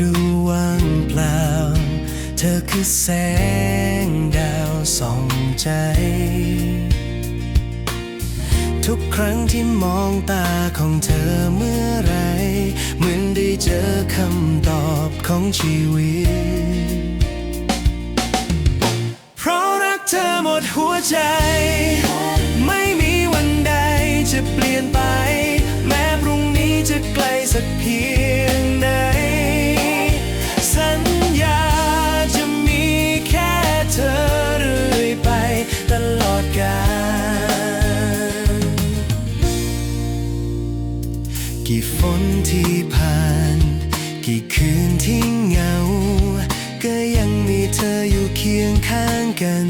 ดูว่างเปล่า เธอคือแสงดาวส่องใจ ทุกครั้งที่มองตาของเธอเมื่อไร เหมือนได้เจอคำตอบของชีวิต เพราะรักเธอหมดหัวใจไม่มีวันใดจะเปลี่ยนไป แม้พรุ่งนี้จะไกลสักเพียง กี่ฝนที่ผ่าน กี่คืนที่เหงา ก็ยังมีเธออยู่เคียงข้างกัน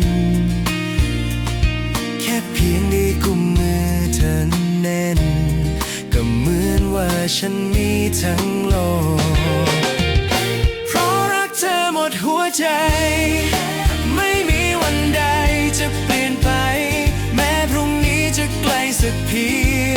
แค่เพียงได้กุมมือเธอแน่น ก็เหมือนว่าฉันมีทั้งโลก เพราะรักเธอหมดหัวใจ ไม่มีวันใดจะเปลี่ยนไป แม้พรุ่งนี้จะไกลสักเพียง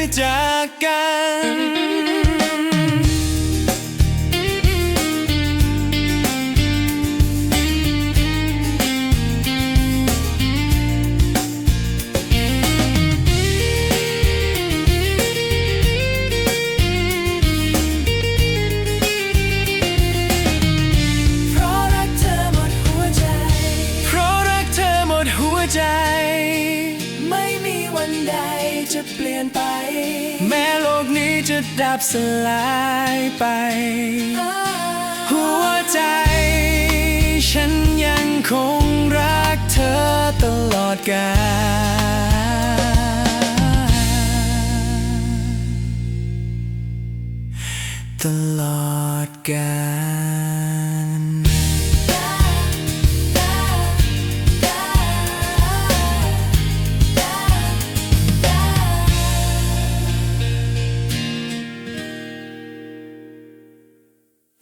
อยมือจากกันเพราะรักเธอหมดหัวใจ ปลี่ยนไป แม้โลกนี้จะดับสลายไป หัวใจ ฉันยังคงรักเธอตลอดกาลตลอดกาล